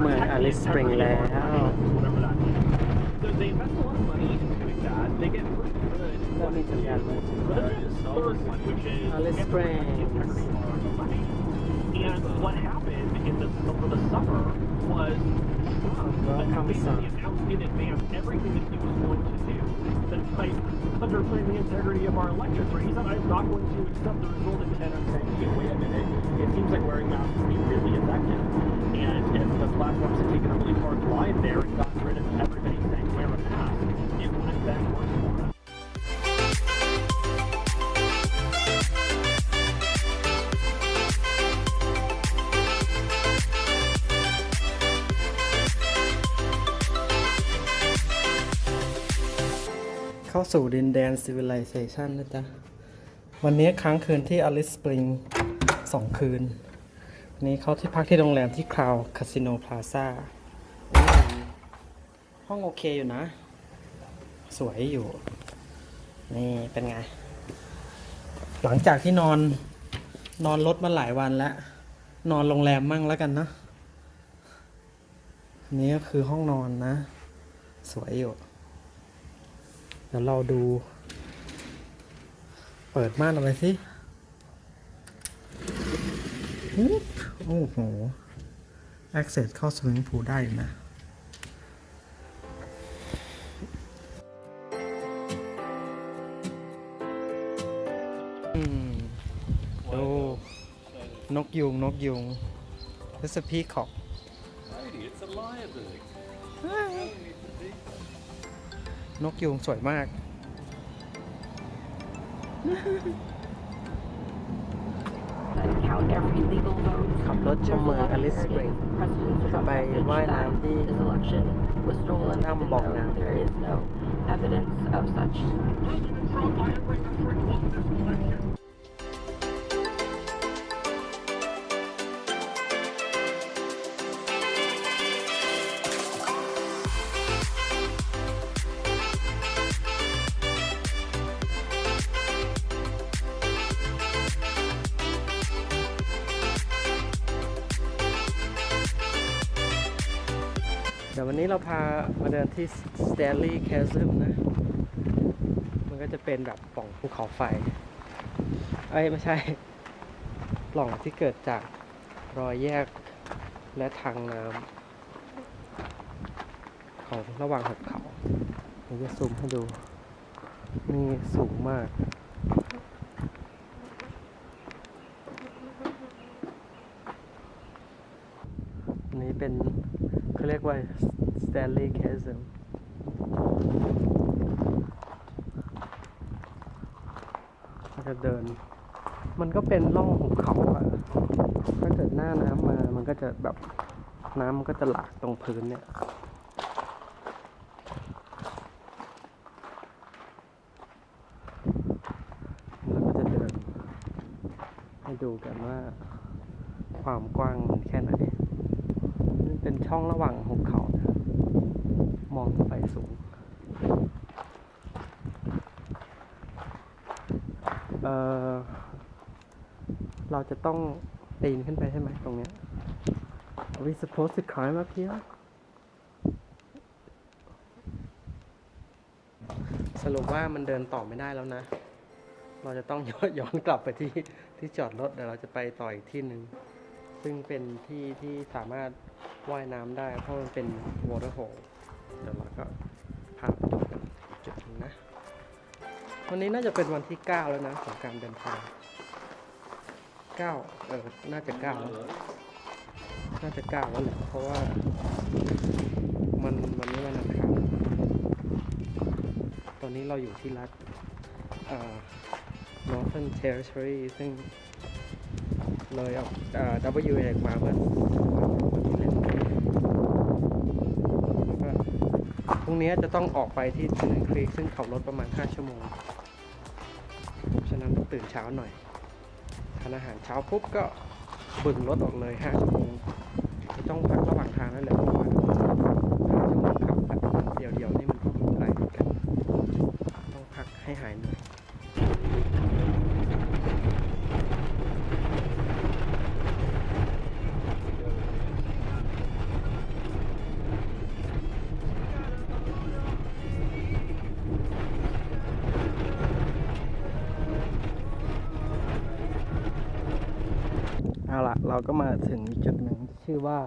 เมืองอลิสปริงแล้ว ก็มีสัญญาณมือถืออลิสปริง And what the, the summer was in advance everything that he was going to do. The integrity of our elections, right? He said, I'm not going to accept the result าสู่ดินแดน Civilization นะจ๊ะ วันนี้ค้างคืนที่อลิสสปริงสองคืน วันนี้เขาที่พักที่โรงแรมที่คราวคาสิโนพลาซ่า ห้องโอเคอยู่นะ สวยอยู่ นี่เป็นไง หลังจากที่นอนนอนรถมาหลายวันแล้ว นอนโรงแรมมั่งแล้วกันเนะนี่ก็คือห้องนอนนะ สวยอยู่ เดี๋ยวเราดู เปิดม่านออกไปสิฮึบโอ้โห access เข้าสวิงพูลได้อยู่นะอืมดู นกยุง นกยุง This is a peacock นกยูงสวยมาก ขับรถชมเมืองอลิสเบริงไปว่ายน้ำที่น้ำบอกน้ำ พามาเดินที่ Stanley Chasm นะ มันก็จะเป็นแบบปล่องภูเขาไฟ เอ้ย ไม่ใช่ ปล่องที่เกิดจากรอยแยกและทางน้ำของระหว่างหุบเขาเดี๋ยวจะซูมให้ดู นี่สูงมากอันนี้เป็นเขาเรียกว่า Stanley Chasm เราจะเดิน มันก็เป็นร่องหุบเขาอะถ้าเกิดหน้าน้ำมา มันก็จะแบบน้ำมันก็จะหลากตรงพื้นเนี่ยแล้วก็จะเดินให้ดูกันว่าความกว้างมันแค่ไหน เป็นช่องระหว่างหุบเขานะมองขึ้นไปสูง เออเรา จะต้องปีนขึ้นไปใช่ไหมตรงเนี้ย Are we supposed to climb up here สรุปว่ามันเดินต่อไม่ได้แล้วนะ เราจะต้องย้อนย้อนกลับไปที่ที่จอดรถเดี๋ยวเราจะไปต่ออีกที่หนึ่ง ซึ่งเป็นที่ที่สามารถว่ายน้ำได้ เพราะมันเป็น water hole เดี๋ยวเราก็พาไปดูกันอีกจุดนึงนะ วันนี้น่าจะเป็นวันที่ 9 แล้วนะของการเดินทาง 9เออ น่าจะ9แล้วน่าจะ9แล้วแหละ เพราะว่า มันวันนี้วันอังคารตอนนี้เราอยู่ที่รัฐเอ่อ Northern Territory ซึ่งเลยออกเอ่อ W เอกมาเมื่อแล้วก็พรุ่งนี้จะต้องออกไปที่ท n นครีกซึ่งขับรถประมาณ 5 ชั่วโมง ฉะนั้นต้องตื่นเช้าหน่อย ทานอาหารเช้าปุ๊บก็บึงรถออกเลย5ชั่วโมงจะต้องพักระหว่างทางนั่นแหละเพราะว่า ก็มาถึงจุดหนึ่งชื่อว่า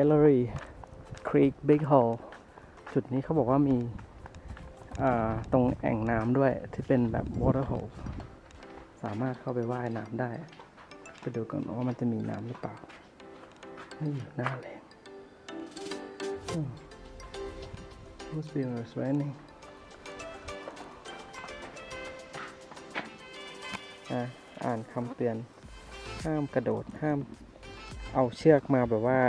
Ellery Creek Big Hole จุดนี้เขาบอกว่ามีตรงแอ่งน้ำด้วยที่เป็นแบบ water hole สามารถเข้าไปว่ายน้ำได้ ไปดูกันว่ามันจะมีน้ำหรือเปล่านี่อยู่หน้าแรงอืม Must be when it's raining อะ อ่านคำเตือน ห้ามกระโดดห้ามเอาเชือกมาแบบว่า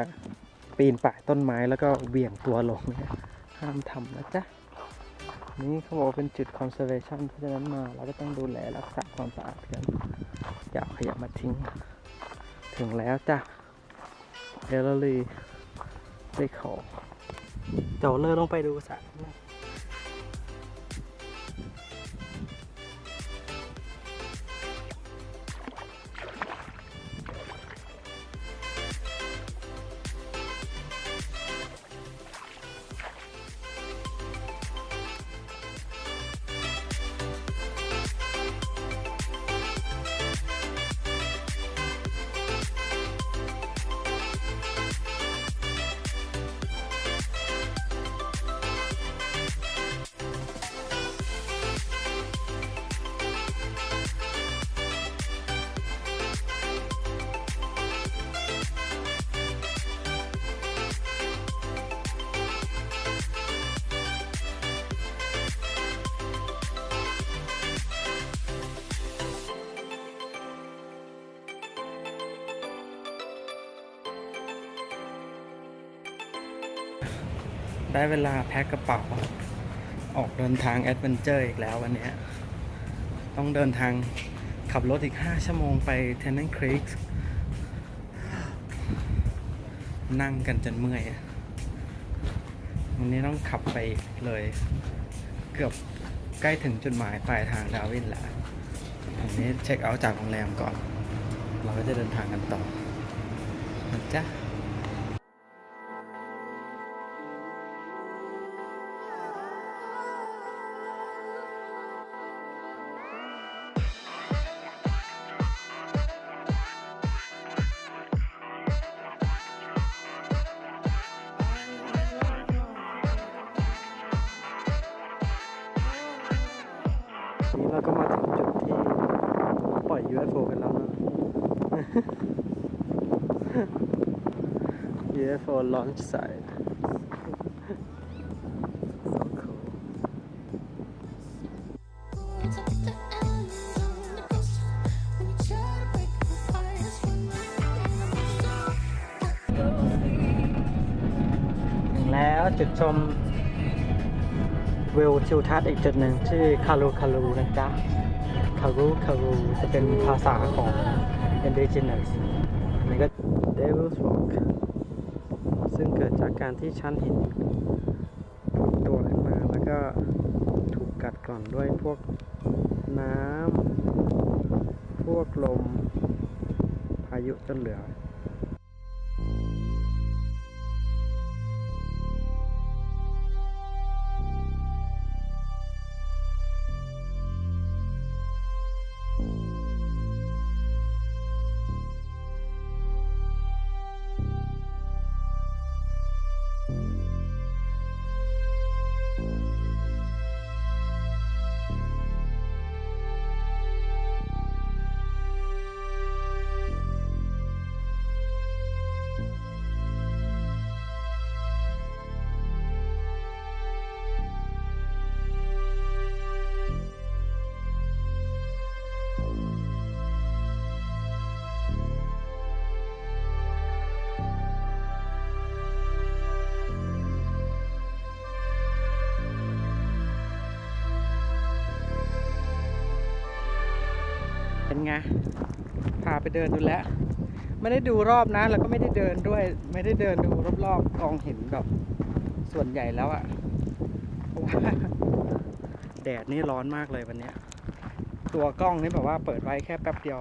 ปีนป่ายต้นไม้แล้วก็เหวี่ยงตัวลงนี่ยห้ามทำนะจ๊ะนี่เขาบอกเป็นจุด conservation เพราะฉะนั้นมาเราก็ต้องดูแลรักษาความสะอาดกันอย่าขยะมาทิ้ง ถึงแล้วจ้ะเอลลีไปขอเจาเลอลงไปดูสระ ได้เวลาแพ็คกระเป๋า ออกเดินทางแอดเวนเจอร์อีกแล้ววันนี้ ต้องเดินทางขับรถอีก 5 ชั่วโมงไปเทนนันครีกนั่งกันจนเมื่อย วันนี้ต้องขับไปเลย เกือบใกล้ถึงจุดหมายปลายทางดาวินแล้ววันนี้เช็คเอาท์จากโรงแรมก่อน เราก็จะเดินทางกันต่อนะจ๊ะ เราก็มาถึงจุดที่ปล่อย UFO กันแล้วนะ UFO launch site แล้วจุดชม วิวทิวทัศน์อีกจุดหนึ่งชื่อคารูคารูนะจ๊ะคารูคารูจะเป็นภาษาของ indigenous อันนี้ก็ Devil's Rock ซึ่งเกิดจากการที่ชั้นหินตัวขึ้นมาแล้วก็ถูกกัดกร่อนด้วยพวกน้ำพวกลม พายุจนเหลือ ไงพาไปเดินดูแล้วไม่ได้ดูรอบนะ แล้วก็ไม่ได้เดินด้วย ไม่ได้เดินดูรอบๆกองเหินแบบส่วนใหญ่แล้วอะ่ะเพราะว่าแดดนี่ร้อนมากเลยวันนี้ตัวกล้องนี่แบบว่าเปิดไว้แค่แป๊บเดียว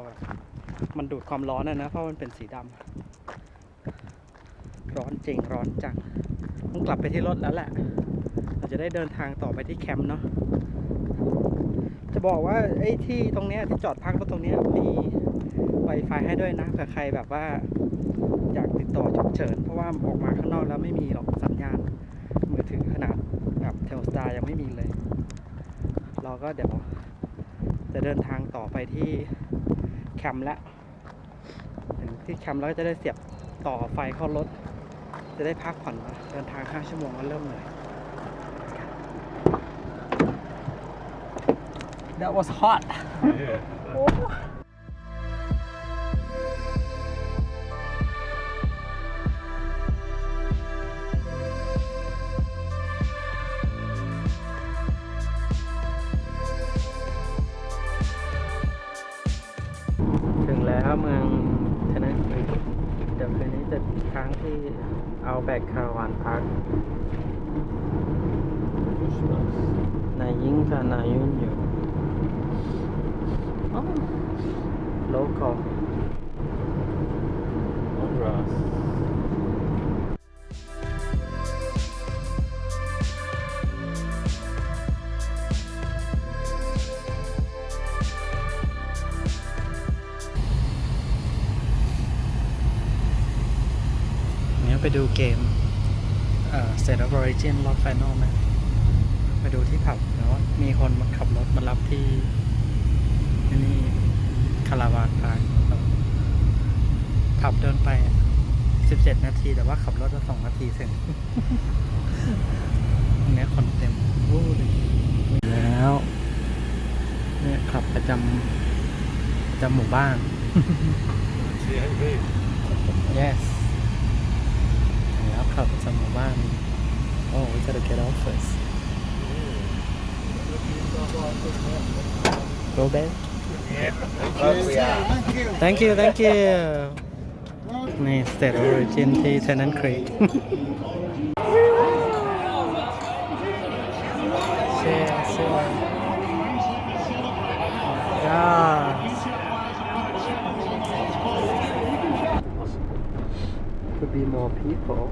มันดูดความร้อนอะนะเพราะมันเป็นสีดำร้อนจริงร้อนจังต้องกลับไปที่รถแล้วแหละเราจะได้เดินทางต่อไปที่แคมป์เนาะ จะบอกว่าไอ้ที่ตรงเนี้ยที่จอดพักรถตรงเนี้ยมี Wi-Fi ให้ด้วยนะเผื่อใครแบบว่า อยากติดต่อฉุกเฉิน เพราะว่าออกมาข้างนอกแล้วไม่มีหรอกสัญญาณมือถือขนาดแบบเทลสตาร์ยังไม่มีเลย เราก็เดี๋ยวจะเดินทางต่อไปที่แคมป์แล้วถึงที่แคมป์แล้วก็จะได้เสียบต่อไฟเข้ารถ จะได้พักผ่อนเดินทาง 5 ชั่วโมงก็เริ่มเหนื่อย That was hot Yeah. ถึงแล้วเมืองเทนเนสเดี๋ยวคืนนี้จะค้างที่เอาแบกคาวานพักนายยิ่งกั บนายยุ่นอยู่โลคอล On grass. เนี้ยไปดูเกม เอ่อ State of Origin รอบไฟนอลไหมไปดูที่ผับแล้วามีคนมาขับรถมารับที่ที่นี่คาราวานพาร์คขับเดินไป 17นาที แต่ว่าขับรถมา2นาทีถึงตรงเนี้ยคนเต็มโอ้ดิแล้วเนี่ยขับประจำประจำหมู่บ้าน CAV. Yes ถึงแล้วขับประจำหมู่บ้าน Oh we gotta get out first Go back Thank you Thank you นี่ State of Origin ที่ Tennant Creek เชียร์เชียร์ย่า Could be more people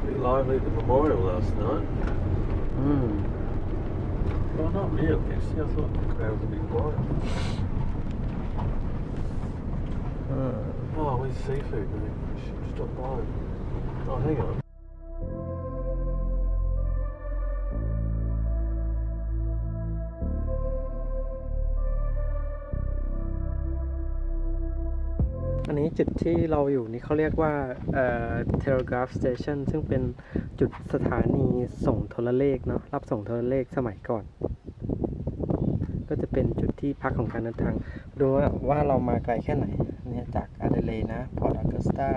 Pretty lively at the memorial last night. Hmm Well, not really. Actually, I thought the crowd would be quiet. Uh, Oh, where's seafood? We should stop by. Oh, hang on. อันนี้จุดที่เราอยู่นี่เขาเรียกว่าเอ่อ telegraph station ซึ่งเป็นจุดสถานีส่งโทรเลขเนาะรับส่งโทรเลขสมัยก่อน ก็จะเป็นจุดที่พักของการเดินทาง ดูว่าว่าเรามาไกลแค่ไหนเนี่ยจาก เดเลย์นะพอร์ตอ g กสตา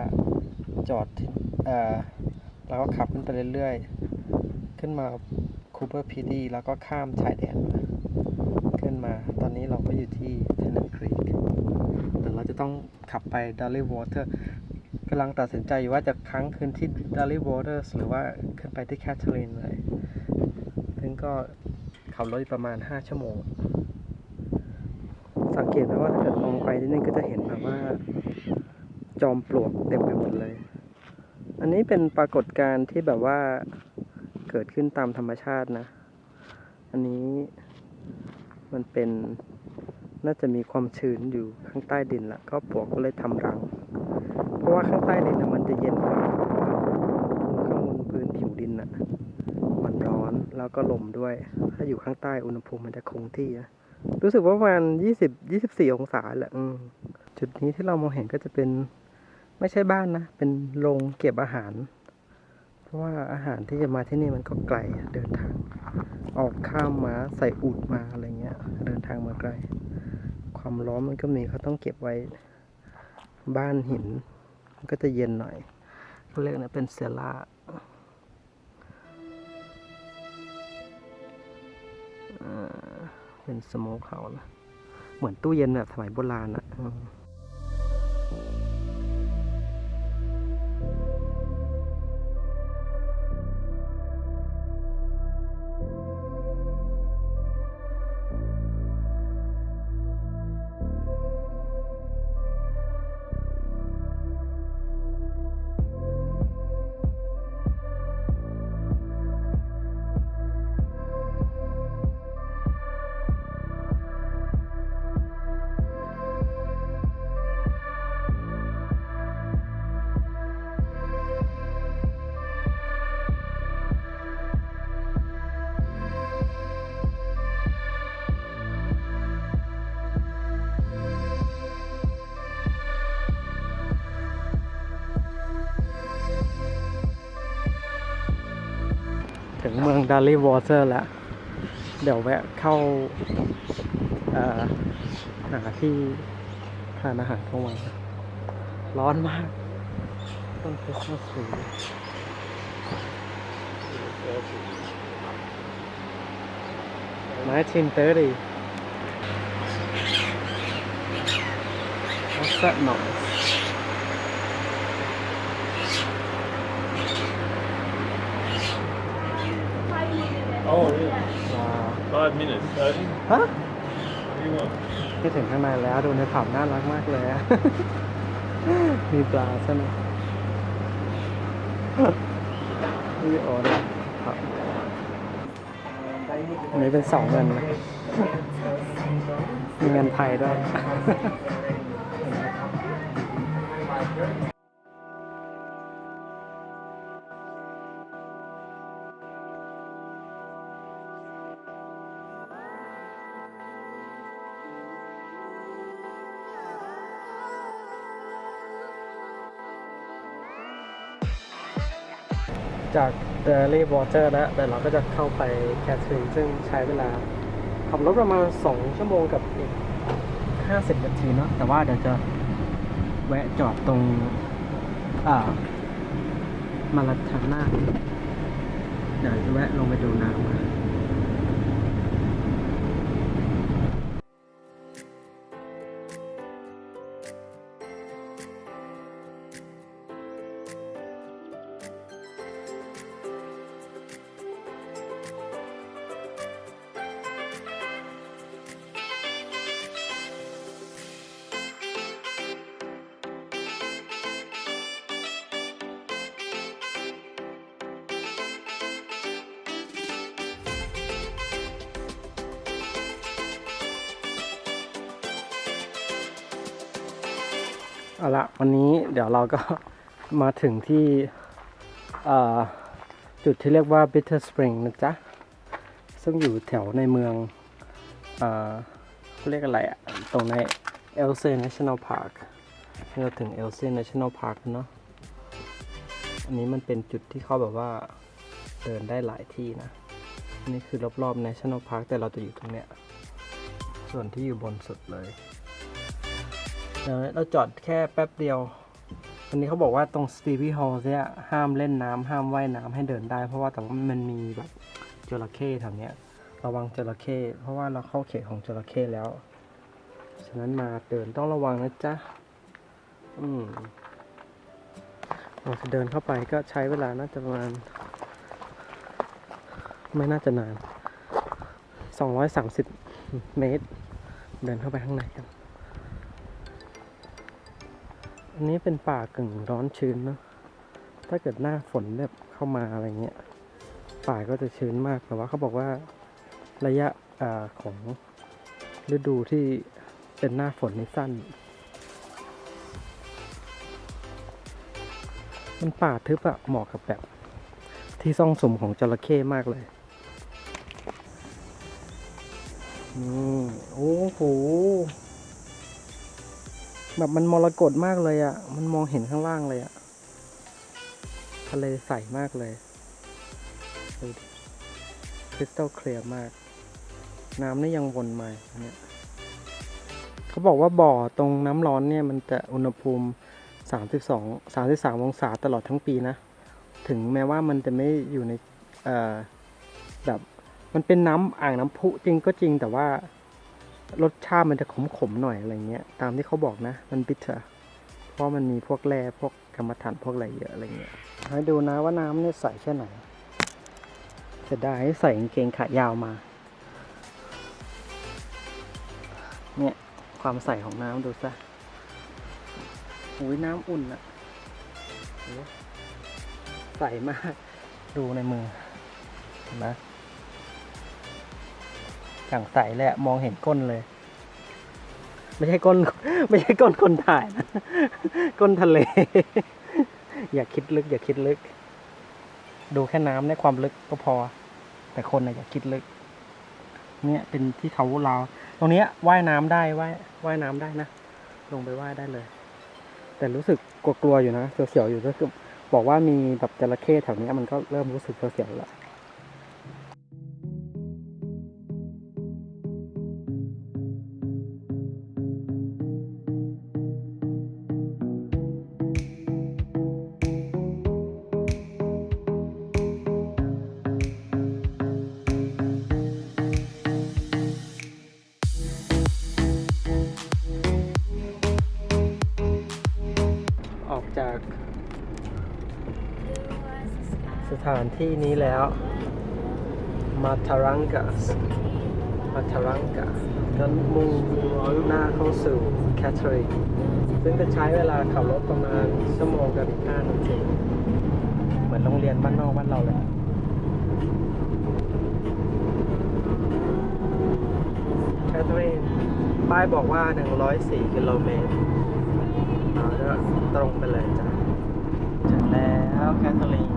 จอดเอ่อแล้วก็ขับขึ้นไปเรื่อยๆ ขึ้นมาคูเปอร์พีดีแล้วก็ข้ามชายแดนมาขึ้นมา ตอนนี้เราก็อยู่ที่เทนน Creek เดี๋ยวเราจะต้องขับไป Dolly Water กำลังตัดสินใจอยู่ว่าจะค้างคืนที่ Dolly Waters หรือว่าขึ้นไปที่ Catherine เลย ซึ่งก็ขับรถประมาณ 5 ชั่วโมง สังเกตไหมว่าถ้าเกิดมองไปที่นี่ก็จะเห็นแบบว่า จอมปลวกเต็มไปหมดเลย อันนี้เป็นปรากฏการณ์ที่แบบว่าเกิดขึ้นตามธรรมชาตินะ อันนี้มันเป็นน่าจะมีความชื้นอยู่ข้างใต้ดินละก็ปลวกก็เลยทำรัง เพราะว่าข้างใต้ดินนะมันจะเย็นกว่าข้างบนพื้นผิวดินน่ะมันร้อนแล้วก็ลมด้วย ถ้าอยู่ข้างใต้อุณหภูมิมันจะคงที่นะ รู้สึกว่าประมาณยี่สิบยี่สิบสี่องศาแหละจุดนี้ที่เรามองเห็นก็จะเป็นไม่ใช่บ้านนะ เป็นโรงเก็บอาหาร เพราะว่าอาหารที่จะมาที่นี่มันก็ไกลเดินทาง ออกข้ามมาใส่อูดมาอะไรเงี้ย เดินทางมาไกล ความร้อนมันก็มีเขาต้องเก็บไว้ บ้านหิน มันก็จะเย็นหน่อยเขาเรียกนะเป็นเซล่าอ่า เป็นสโมกเฮาส์นะ เหมือนตู้เย็นแบบสมัยโบราณอะ ดารี่วอเตอร์แล้ว เดี๋ยวแวะเข้าอ่อหาที่ทานอาหารกลางวันร้อนมาก ต้นคริสต์มาสทรี1930 What's that noise? Oh, yeah. ว้าว Five minutes, thirty. ฮะ What do you want? ที่ถึงข้างในแล้วดูในผับน่ารักมากเลยอะ มีปลาซะหน่อยนี่โอ้ยครับอันนี้เป็นสองเงินนะมีเงินไทยด้วย จากเดลี่วอเตอร์แล้วแต่เราก็จะเข้าไปแคทรีซึ่งใช้เวลาขับรถประมาณ 2 ชั่วโมงกับอีก50 นาทีเนาะแต่ว่าเดี๋ยวจะแวะจอดตรงอ่ามาราทาน่าเดี๋ยวจะแวะลงไปดูน้ำ เอาละวันนี้เดี๋ยวเราก็มาถึงที่จุดที่เรียกว่า Bitter Spring นะจ๊ะ ซึ่งอยู่แถวในเมืองเขาเรียกอะไรอะตรงใน e l s e National Park เราถึง e l s e National Park เนาะอันนี้มันเป็นจุดที่เขาแบบว่าเดินได้หลายที่นะ นี่คือรอบๆ National Park แต่เราจะอยู่ตรงเนี้ย ส่วนที่อยู่บนสุดเลย เดี๋ยวเราจอดแค่แป๊บเดียววันนี้เขาบอกว่าตรงสตีวีฮอลเนี่ยห้ามเล่นน้ำห้ามว่ายน้ำให้เดินได้ เพราะว่าแต่ว่ามันมีแบบจระเข้แถวเนี้ยระวังจระเข้เพราะว่าเราเข้าเขตของจระเข้แล้ว ฉะนั้นมาเดินต้องระวังนะจ๊ะอืมเราจะเดินเข้าไปก็ใช้เวลาน่าจะประมาณไม่น่าจะนาน 230 เมตร เดินเข้าไปข้างในกัน อันนี้เป็นป่ากึ่งร้อนชื้นเนอะถ้าเกิดหน้าฝนแบบเข้ามาอะไรเงี้ย ป่าก็จะชื้นมาก แต่ว่าเขาบอกว่าระยะอาของฤดูที่เป็นหน้าฝนนี่สั้น มันป่าทึบอะเหมาะกับแบบที่ซ่องสมของจระเข้มากเลยอืมโอ้โห แบบมันมรกตมากเลยอะ่ะ มันมองเห็นข้างล่างเลยอะ่ะ ทะเลใสมากเลย ดูดิคริสตัลเคลียร์มาก น้ำนี่ยังวนมาอย่างเนี่ยเขาบอกว่าบ่อตรงน้ำร้อนเนี่ยมันจะอุณหภูมิ 32 33องศาตลอดทั้งปีนะ ถึงแม้ว่ามันจะไม่อยู่ในแบบมันเป็นน้ำอ่างน้ำพุจริงก็จริงแต่ว่า รสชาติมันจะขมๆหน่อยอะไรเงี้ย ตามที่เขาบอกนะ มันบิทเทอร์เพราะมันมีพวกแร่พวกกรรมฐานพวกอะไรเยอะอะไรเงี้ยให้ดูนะว่าน้ำเนี่ยใสแค่ไหนเสียดายให้ใส่กางเกงขายาวมา เนี่ยความใสของน้ำดูซะอุ้ยน้ำอุ่นอะใสมาก ดูในมือเห็นไหม อย่างใสเลยอะมองเห็นก้นเลย ไม่ใช่ก้น ไม่ใช่ก้นคนถ่ายนะก้นทะเล อย่าคิดลึก อย่าคิดลึก ดูแค่น้ำในยความลึกก็พอ แต่คนนะอย่าคิดลึก เนี่ยเป็นที่เขาเราตรงนี้ว่ายน้ำได้ว่ายว่ายน้ำได้นะลงไปว่ายได้เลย แต่รู้สึกกลัวๆอยู่นะเสียวๆอยู่ก็คือบอกว่ามีแบบจระเข้แถวนี้มันก็เริ่มรู้สึกเสียวๆแล้ว ถานที่นี้แล้ว มาทารังกามาทารังกาก็มุ่งหน้าเข้าสู่แคทเธอรีนซึ่งจะใช้เวลาขับรถประมาณชั่วโมงกับอีกห้านาทีเหมือนโรงเรียนบ้านนอกบ้านเราเลยแคทเธอรีนป้ายบอกว่า 104 กิโลเมตรเราก็ตรงไปเลยจ้ะถึงแล้วแคทเธอรีน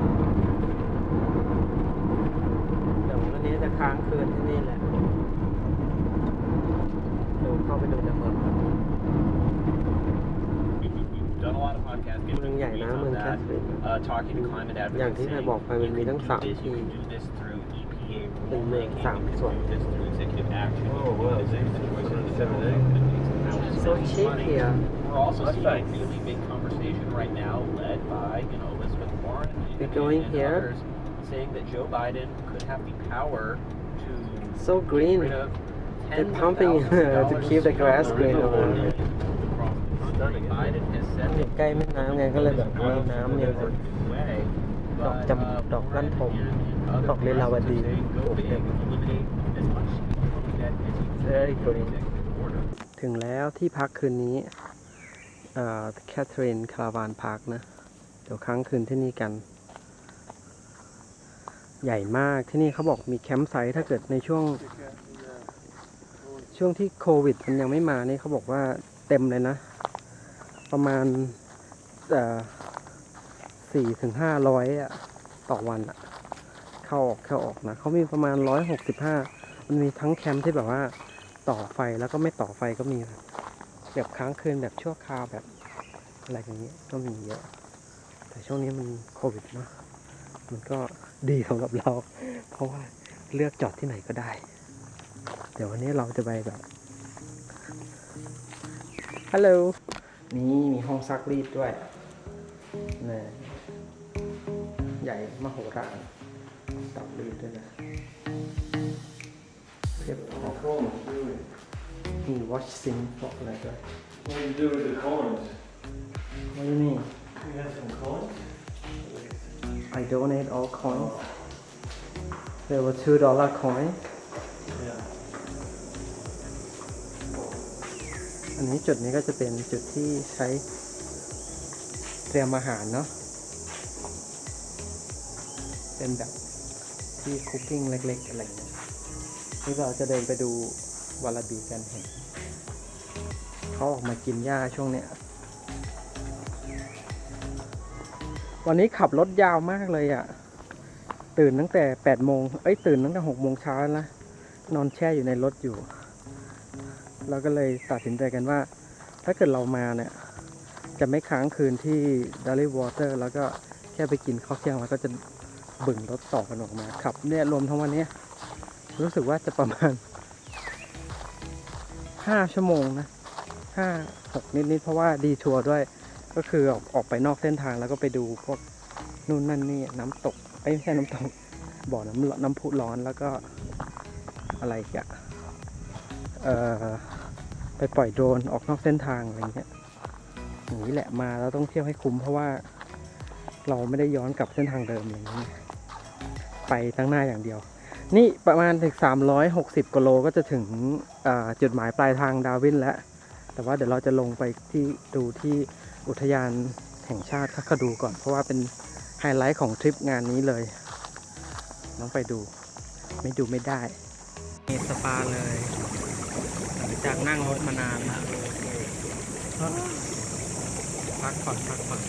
เดี๋ยววันนี้จะ ค้างคืนที่นี่แหละเดี๋ยวเข้าไปดูในเมืองก่อน You've done a lot of podcasts. Get เมืองใหญ่นะเมืองแคทเธอรีน uh, talking to climate อย่าง advocates. ที่เคย saying บอกไปมันมีทั้ง you สาม can do this, ที่ you can do this through EPA เป็นเมือง rulemaking, สาม you can ส่วน do this through executive action, you Oh, can do wow. this through legislation, Seven you days. can do this through So money. cheap here. We're also That's seeing nice. a really big conversation right now led by, you know, Elizabeth Warren and, We're going and here. others saying that Joe Biden could have the power to so green rid of They're tens of pumping thousands of to keep the dollars grass of green over renewable here. energy across the country. Biden has said อยู่ใกล้แม่น้ำไงก็เลยแบบมีน้ำเนี่ย way, ดอก but, จำ uh, ดอกลั่นทม Warren and other ดอกลีลาวดี progressives are saying go big, eliminate as much student debt as you can Very through green. executive order. ถึงแล้วที่พักคืนนี้แคทเธอรีนคาราวานพาร์คนะ เดี๋ยวค้างคืนที่นี่กัน ใหญ่มากที่นี่เขาบอกมีแคมป์ไซต์ถ้าเกิดในช่วง ช่วงที่โควิด มันยังไม่มานี่เขาบอกว่าเต็มเลยนะ ประมาณสี่ถึงห้าร้อยอะต่อวันอะเข้าออกเข้าออกนะเขามีประมาณร้อยหกสิบห้ามันมีทั้งแคมป์ที่แบบว่าต่อไฟแล้วก็ไม่ต่อไฟก็มี แบบค้างคืนแบบชั่วคราวแบบอะไรอย่างเงี้ยก็มีเยอะ แต่ช่วงนี้มันโควิดเนอะ มันก็ดีสำหรับเรา เพราะว่าเลือกจอดที่ไหนก็ได้ เดี๋ยววันนี้เราจะไปแบบฮัลโหลนี่มีห้องซักรีดด้วยนี่ใหญ่มโหฬารตับรีดด้วยนะเพียบพร้อม Cones, really. มี watch sing บอกอะไรด้วย What do you do with the cones? What do you mean You have some cones? I donate all coins there were two dollar coins อันนี้จุดนี้ก็จะเป็นจุดที่ใช้เตรียมอาหารเนาะ เป็นแบบที่คุกกิ้งเล็กๆอะไรอย่างเงี้ยนี่เราจะเดินไปดูวาลาบีกันเห็นเขาออกมากินหญ้าช่วงเนี้ย วันนี้ขับรถยาวมากเลยอะ่ะ ตื่นตั้งแต่แปดโมงเอ้ยตื่นตั้งแต่หกโมงเช้าแล้วนะนอนแช่อยู่ในรถอยู่ เราก็เลยตัดสินใจกันว่า ถ้าเกิดเรามาเนี่ย จะไม่ค้างคืนที่ d a l l y Water แล้วก็แค่ไปกินข้าวเที่ยงแล้วก็จะบึ่งรถต่อกันออกมาขับเนี่ยรวมทั้งวันนี้รู้สึกว่าจะประมาณห้าชั่วโมงนะห้าหกนิดๆเพราะว่าดีทัวร์ด้วย ก็คือออกออกไปนอกเส้นทางแล้วก็ไปดูพวกนู่นนั่นนี่น้ำตกเอ้ไม่ใช่น้ำตกบ่อน้ำร้อนน้ำพุร้อนแล้วก็อะไรอีกอะเอ่อไปปล่อยโดรนออกนอกเส้นทางอะไรเงี้ยอย่างนี้แหละมาแล้วต้องเที่ยวให้คุ้มเพราะว่าเราไม่ได้ย้อนกลับเส้นทางเดิมอย่างนี้ ไปตั้งหน้าอย่างเดียว นี่ประมาณถึง 360กิโลก็จะถึงจุดหมายปลายทางดาวินแล้ว แต่ว่าเดี๋ยวเราจะลงไปที่ดูที่ อุทยานแห่งชาติคักคดูก่อน เพราะว่าเป็นไฮไลท์ของทริปงานนี้เลยต้องไปดูไม่ดูไม่ได้มีสปาเลยหลังจากนั่งรถมานานแล้วพักผ่อนพักผ่อน